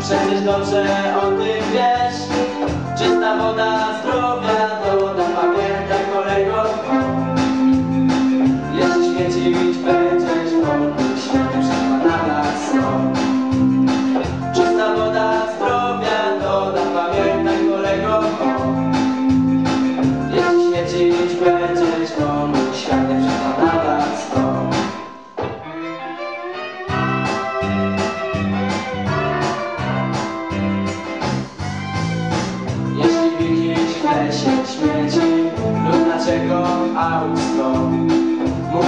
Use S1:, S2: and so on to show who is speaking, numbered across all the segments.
S1: Przecież dobrze o tym wiesz śmieci lub naszego auto. Mu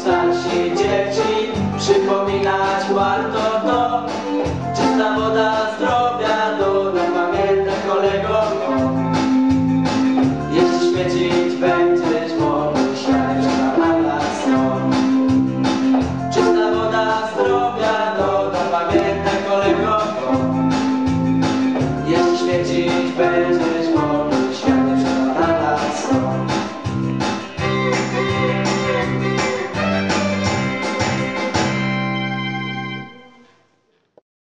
S1: starsi dzieci, przypominać warto to, czysta woda